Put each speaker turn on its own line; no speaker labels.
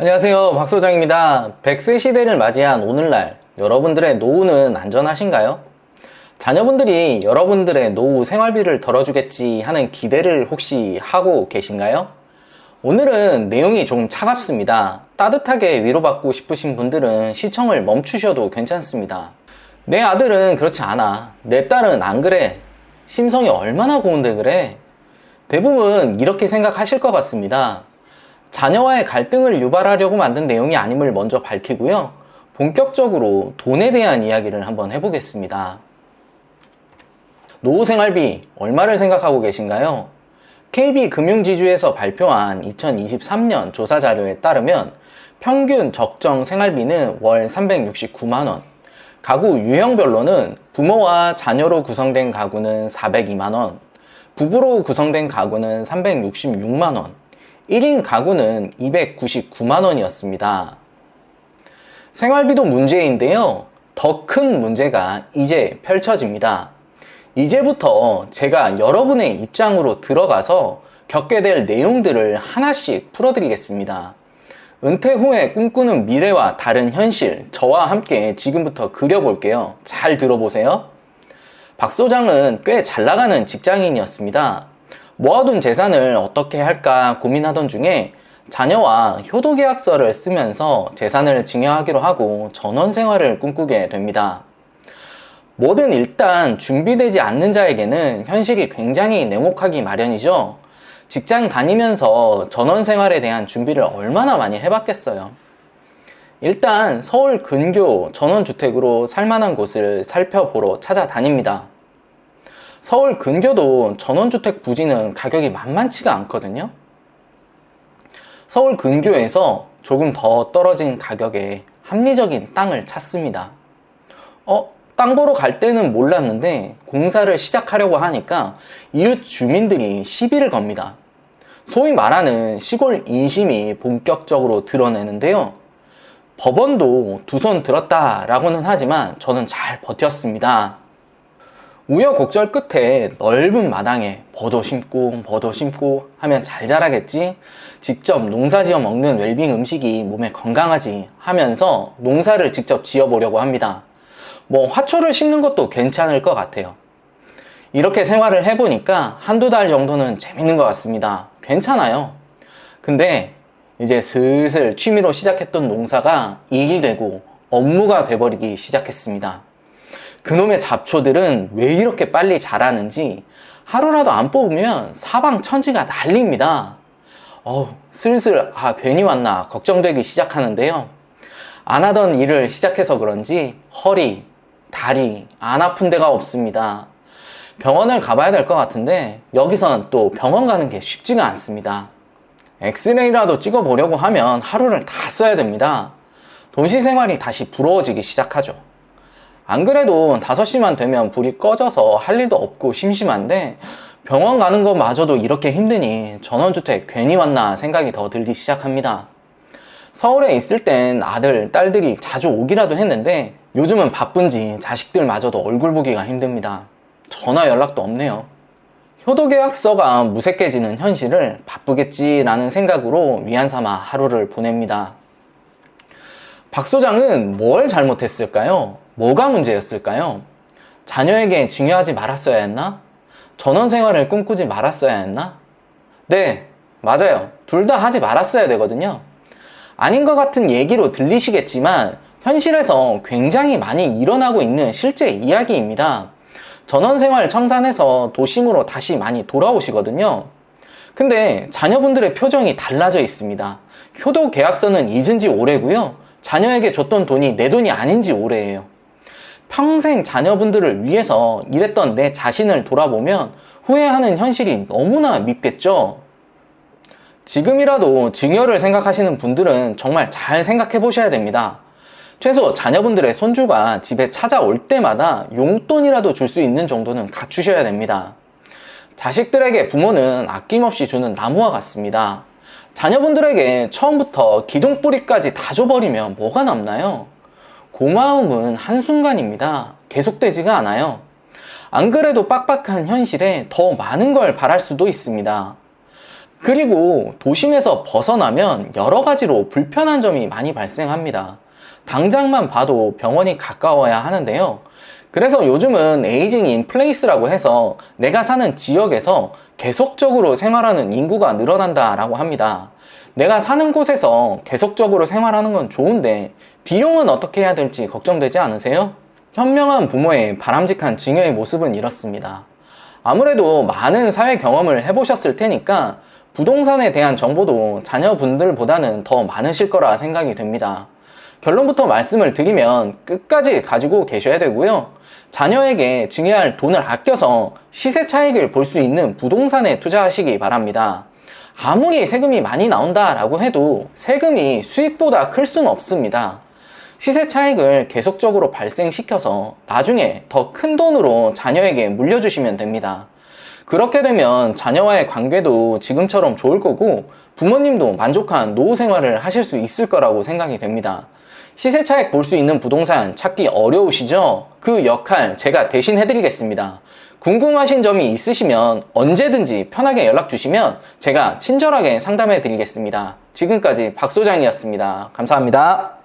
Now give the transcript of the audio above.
안녕하세요. 박 소장입니다. 100세 시대를 맞이한 오늘날 여러분들의 노후는 안전하신가요? 자녀분들이 여러분들의 노후 생활비를 덜어주겠지 하는 기대를 혹시 하고 계신가요? 오늘은 내용이 좀 차갑습니다. 따뜻하게 위로받고 싶으신 분들은 시청을 멈추셔도 괜찮습니다. 내 아들은 그렇지 않아. 내 딸은 안 그래. 심성이 얼마나 고운데 그래? 대부분 이렇게 생각하실 것 같습니다. 자녀와의 갈등을 유발하려고 만든 내용이 아님을 먼저 밝히고요. 본격적으로 돈에 대한 이야기를 한번 해보겠습니다. 노후 생활비 얼마를 생각하고 계신가요? KB금융지주에서 발표한 2023년 조사 자료에 따르면 평균 적정 생활비는 월 369만원, 가구 유형별로는 부모와 자녀로 구성된 가구는 402만원, 부부로 구성된 가구는 366만원, 1인 가구는 299만 원이었습니다. 생활비도 문제인데요. 더 큰 문제가 이제 펼쳐집니다. 이제부터 제가 여러분의 입장으로 들어가서 겪게 될 내용들을 하나씩 풀어드리겠습니다. 은퇴 후에 꿈꾸는 미래와 다른 현실, 저와 함께 지금부터 그려볼게요. 잘 들어보세요. 박 소장은 꽤 잘 나가는 직장인이었습니다. 모아둔 재산을 어떻게 할까 고민하던 중에 자녀와 효도 계약서를 쓰면서 재산을 증여하기로 하고 전원 생활을 꿈꾸게 됩니다. 뭐든 일단 준비되지 않는 자에게는 현실이 굉장히 냉혹하기 마련이죠. 직장 다니면서 전원 생활에 대한 준비를 얼마나 많이 해봤겠어요. 일단 서울 근교 전원주택으로 살만한 곳을 살펴보러 찾아다닙니다. 서울 근교도 전원주택 부지는 가격이 만만치가 않거든요. 서울 근교에서 조금 더 떨어진 가격에 합리적인 땅을 찾습니다. 어, 땅 보러 갈 때는 몰랐는데 공사를 시작하려고 하니까 이웃 주민들이 시비를 겁니다. 소위 말하는 시골 인심이 본격적으로 드러내는데요. 법원도 두 손 들었다라고는 하지만 저는 잘 버텼습니다. 우여곡절 끝에 넓은 마당에 버도 심고 버도 심고 하면 잘 자라겠지? 직접 농사 지어 먹는 웰빙 음식이 몸에 건강하지 하면서 농사를 직접 지어 보려고 합니다. 뭐 화초를 심는 것도 괜찮을 것 같아요. 이렇게 생활을 해보니까 한두 달 정도는 재밌는 것 같습니다. 괜찮아요. 근데 이제 슬슬 취미로 시작했던 농사가 일이 되고 업무가 돼버리기 시작했습니다 그놈의 잡초들은 왜 이렇게 빨리 자라는지 하루라도 안 뽑으면 사방 천지가 난립니다. 어우, 슬슬, 아, 괜히 왔나, 걱정되기 시작하는데요. 안 하던 일을 시작해서 그런지 허리, 다리, 안 아픈 데가 없습니다. 병원을 가봐야 될 것 같은데, 여기서는 또 병원 가는 게 쉽지가 않습니다. 엑스레이라도 찍어보려고 하면 하루를 다 써야 됩니다. 도시 생활이 다시 부러워지기 시작하죠. 안 그래도 5시만 되면 불이 꺼져서 할 일도 없고 심심한데 병원 가는 것마저도 이렇게 힘드니 전원주택 괜히 왔나 생각이 더 들기 시작합니다. 서울에 있을 땐 아들, 딸들이 자주 오기라도 했는데 요즘은 바쁜지 자식들마저도 얼굴 보기가 힘듭니다. 전화 연락도 없네요. 효도계약서가 무색해지는 현실을 바쁘겠지라는 생각으로 위안 삼아 하루를 보냅니다. 박 소장은 뭘 잘못했을까요? 뭐가 문제였을까요? 자녀에게 증여하지 말았어야 했나? 전원 생활을 꿈꾸지 말았어야 했나? 네, 맞아요. 둘 다 하지 말았어야 되거든요. 아닌 것 같은 얘기로 들리시겠지만 현실에서 굉장히 많이 일어나고 있는 실제 이야기입니다. 전원 생활 청산해서 도심으로 다시 많이 돌아오시거든요. 근데 자녀분들의 표정이 달라져 있습니다. 효도 계약서는 잊은 지 오래고요. 자녀에게 줬던 돈이 내 돈이 아닌 지 오래예요. 평생 자녀분들을 위해서 일했던 내 자신을 돌아보면 후회하는 현실이 너무나 밉겠죠? 지금이라도 증여를 생각하시는 분들은 정말 잘 생각해 보셔야 됩니다. 최소 자녀분들의 손주가 집에 찾아올 때마다 용돈이라도 줄 수 있는 정도는 갖추셔야 됩니다. 자식들에게 부모는 아낌없이 주는 나무와 같습니다. 자녀분들에게 처음부터 기둥 뿌리까지 다 줘버리면 뭐가 남나요? 고마움은 한순간입니다. 계속되지가 않아요. 안 그래도 빡빡한 현실에 더 많은 걸 바랄 수도 있습니다. 그리고 도심에서 벗어나면 여러 가지로 불편한 점이 많이 발생합니다. 당장만 봐도 병원이 가까워야 하는데요. 그래서 요즘은 에이징 인 플레이스라고 해서 내가 사는 지역에서 계속적으로 생활하는 인구가 늘어난다라고 합니다. 내가 사는 곳에서 계속적으로 생활하는 건 좋은데 비용은 어떻게 해야 될지 걱정되지 않으세요? 현명한 부모의 바람직한 증여의 모습은 이렇습니다. 아무래도 많은 사회 경험을 해보셨을 테니까 부동산에 대한 정보도 자녀분들보다는 더 많으실 거라 생각이 됩니다. 결론부터 말씀을 드리면 끝까지 가지고 계셔야 되고요. 자녀에게 증여할 돈을 아껴서 시세 차익을 볼 수 있는 부동산에 투자하시기 바랍니다. 아무리 세금이 많이 나온다라고 해도 세금이 수익보다 클 수는 없습니다. 시세 차익을 계속적으로 발생시켜서 나중에 더 큰 돈으로 자녀에게 물려주시면 됩니다. 그렇게 되면 자녀와의 관계도 지금처럼 좋을 거고 부모님도 만족한 노후 생활을 하실 수 있을 거라고 생각이 됩니다. 시세 차익 볼 수 있는 부동산 찾기 어려우시죠? 그 역할 제가 대신 해드리겠습니다. 궁금하신 점이 있으시면 언제든지 편하게 연락 주시면 제가 친절하게 상담해 드리겠습니다. 지금까지 박 소장이었습니다. 감사합니다.